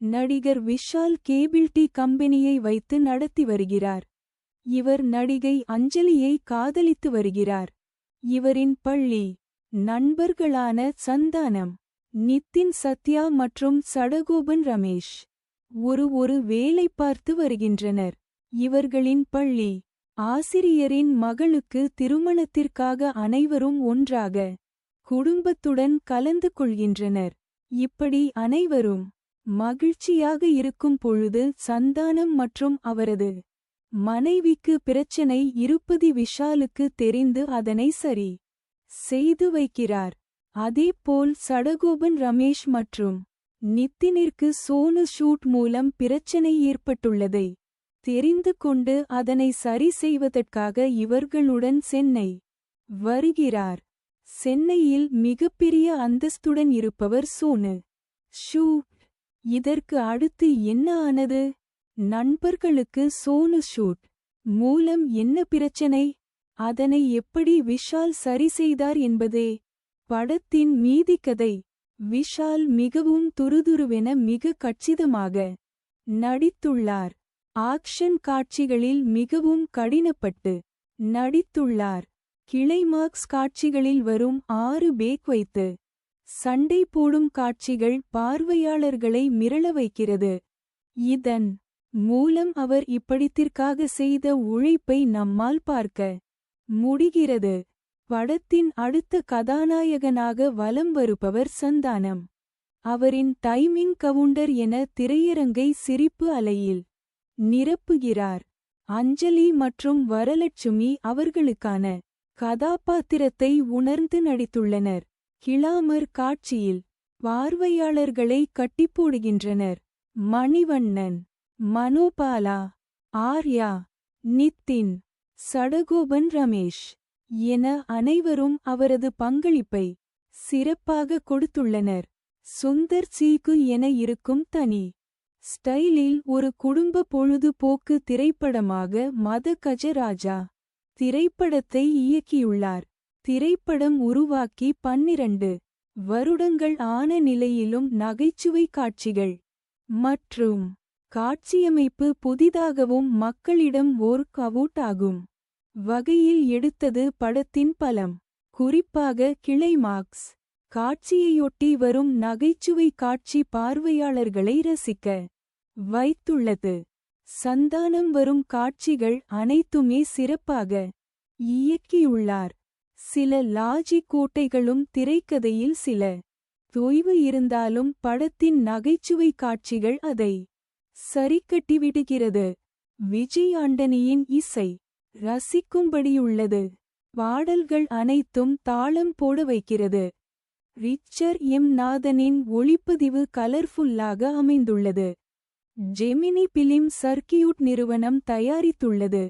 நடிகர் Vishal cable T கம்பெனியை வைத்து நடத்தி வருகிறார். இவர் நடிகை அஞ்சலியை காதலித்து வருகிறார். இவரின் பள்ளி நண்பர்களான சந்தானம் நித்தின் சத்யா மற்றும் சடகோபன் ரமேஷ் ஒரு ஒரு வேலை பார்த்து வருகின்றனர். இவர்களின் பள்ளி ஆசிரியரின் மகளுக்கு திருமணத்திற்காக அனைவரும் ஒன்றாக குடும்பத்துடன் கலந்து கொள்கின்றனர். இப்படி அனைவரும் மகிழ்ச்சியாக இருக்கும் பொழுது சந்தானம் மற்றும் அவரது மனைவிக்கு பிரச்சனை இருப்பதி விஷாலுக்கு தெரிந்து அதனை சரி செய்து வைக்கிறார். அதேபோல் சடகோபன் ரமேஷ் மற்றும் நித்தினிற்கு சோனு ஷூட் மூலம் பிரச்சனை ஏற்பட்டுள்ளதை தெரிந்து கொண்டு அதனை சரி செய்வதற்காக இவர்களுடன் சென்னை வருகிறார். சென்னையில் மிகப்பெரிய அந்தஸ்துடன் இருப்பவர் சோனு. ஷூட் இதற்கு அடுத்து என்ன ஆனது? நண்பர்களுக்கு சோனு ஷூட் மூலம் என்ன பிரச்சனை? அதனை எப்படி விஷால் சரி செய்தார் என்பதே. படத்தின் மீதி கதை விஷால் மிகவும் துருதுருவென மிக கச்சிதமாக நடித்துள்ளார். ஆக்ஷன் காட்சிகளில் மிகவும் கடினப்பட்டு நடித்துள்ளார். கிளைமார்க்ஸ் காட்சிகளில் வரும் ஆறு பேக் வைத்து சண்டை போடும் காட்சிகள் பார்வையாளர்களை மிரள வைக்கிறது. இதன் மூலம் அவர் இப்படித்திற்காக செய்த உழைப்பை நம்மால் பார்க்க முடிகிறது. படத்தின் அடுத்த கதாநாயகனாக வலம் வருபவர் சந்தானம். அவரின் டைமிங் கவுண்டர் என திரையரங்கை சிரிப்பு அலையில் நிரப்புகிறார். அஞ்சலி மற்றும் வரலட்சுமி அவர்களுக்கான கதாபாத்திரத்தை உணர்ந்து நடித்துள்ளனர். கிளாமர் காட்சியில் பார்வையாளர்களை கட்டிப்போடுகின்றனர். மணிவண்ணன் மனோபாலா ஆர்யா நித்தின் சடகோபன் ரமேஷ் என அனைவரும் அவரது பங்களிப்பை சிறப்பாக கொடுத்துள்ளனர். சுந்தர் சீக்கு என இருக்கும் தனி ஸ்டைலில் ஒரு குடும்ப பொழுதுபோக்கு திரைப்படமாக மத கஜராஜா திரைப்படத்தை இயக்கியுள்ளார். திரைப்படம் உருவாக்கி பன்னிரண்டு வருடங்கள் ஆன நிலையிலும் நகைச்சுவை காட்சிகள். மற்றும் காட்சியமைப்பு புதிதாகவும் மக்களிடம் ஓர் கவூட் ஆகும். வகையில் எடுத்தது படத்தின் பலம். குறிப்பாக கிளைமார்க்ஸ் காட்சியையொட்டி வரும் நகைச்சுவை காட்சி பார்வையாளர்களை ரசிக்க வைத்துள்ளது. சந்தானம் வரும் காட்சிகள் அனைத்துமே சிறப்பாக இயக்கியுள்ளார். சில லாஜி கோட்டைகளும் திரைக்கதையில் சில தொய்வு இருந்தாலும் படத்தின் நகைச்சுவை காட்சிகள் அதை சரிக்கட்டிவிடுகிறது விஜய் ஆண்டனியின் இசை ரசிக்கும்படியுள்ளது. பாடல்கள் அனைத்தும் தாளம் போட வைக்கிறது. Richard M. நாதனின் ஒளிப்பதிவு கலர்ஃபுல்லாக அமைந்துள்ளது. ஜெமினி பிலிம் சர்க்கியூட் நிறுவனம் தயாரித்துள்ளது.